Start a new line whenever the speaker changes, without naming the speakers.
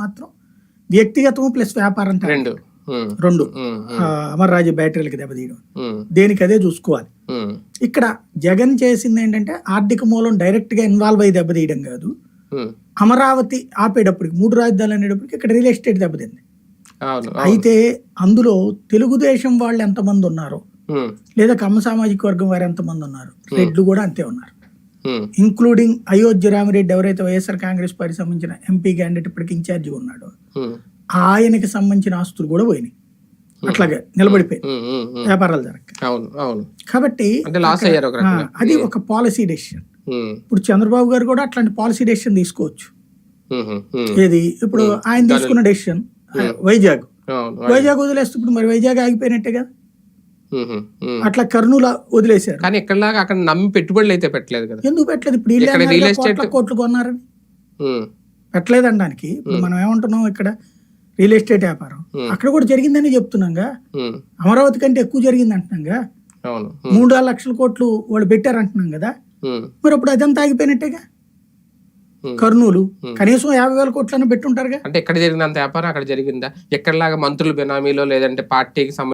మాత్రం వ్యక్తిగతం ప్లస్ వ్యాపారం.
రెండు.
రెండు. అమర్రాజు బ్యాటరీలకి దెబ్బతీయడం. దేనికి అదే చూసుకోవాలి. ఇక్కడ జగన్ చేసింది ఏంటంటే ఆర్థిక మూలం డైరెక్ట్గా ఇన్వాల్వ్ అయ్యి దెబ్బతీయడం కాదు. అమరావతి ఆపేటప్పటికి మూడు రాజధానులు అనేటప్పటికి ఇక్కడ రియల్ ఎస్టేట్ దెబ్బతింది. అయితే అందులో తెలుగుదేశం వాళ్ళు ఎంతమంది ఉన్నారు లేదా కమ్మ సామాజిక వర్గం వారు ఎంతమంది ఉన్నారు రెడ్లు కూడా అంతే ఉన్నారు. ఇంక్లూడింగ్ అయోధ్య రామిరెడ్డి ఎవరైతే వైఎస్ఆర్ కాంగ్రెస్ పార్టీ సంబంధించిన ఎంపీ క్యాండిడేట్ ఇప్పటికి ఇన్ఛార్జి ఉన్నాడో
ఉమ్,
ఆయనకి సంబంధించిన ఆస్తులు కూడా పోయినాయి. అట్లాగే నిలబడిపోయి.
ఉమ్.
వ్యాపారాలు జరగక.
అవును అవును.
కాబట్టి అది ఒక పాలసీ డెసిషన్ ఇప్పుడు చంద్రబాబు గారు కూడా అట్లాంటి పాలసీ డెసిషన్ తీసుకోవచ్చు. ఏది? ఇప్పుడు ఆయన తీసుకున్న డెసిషన్ వైజాగ్ వైజాగ్. వదిలేస్తే ఇప్పుడు మరి వైజాగ్ ఆగిపోయినట్టే కదా. అట్లా కర్నూలు వదిలేశారు.
కానీ ఎక్కడలాగా అక్కడ నమ్మి పెట్టుబడులు అయితే పెట్టలేదు కదా.
ఎందుకు పెట్టలేదు? ఇప్పుడు కదా,
estate-
కోట్ల కొన్నారని. పెట్టలేదు అనడానికి. ఇప్పుడు మనం ఏమంటున్నాం ఇక్కడ? రియల్ ఎస్టేట్ వ్యాపారం. అక్కడ కూడా జరిగిందని చెప్తున్నాంగా. అమరావతి కంటే ఎక్కువ జరిగింది అంటున్నాంగా మూడు ఆరు లక్షల కోట్లు వాళ్ళు పెట్టారు అంటున్నాం కదా మరి అప్పుడు అదంతా ఆగిపోయినట్టేగా. కర్నూలు. కనీసం యాభై వేల కోట్లను పెట్టుంటారుగా.
అంటే ఎక్కడ జరిగినంత వ్యాపారం? అక్కడ జరిగిందా? ఎక్కడలాగా మంత్రులు బెనామీలో లేదంటే పార్టీకి సంబంధించి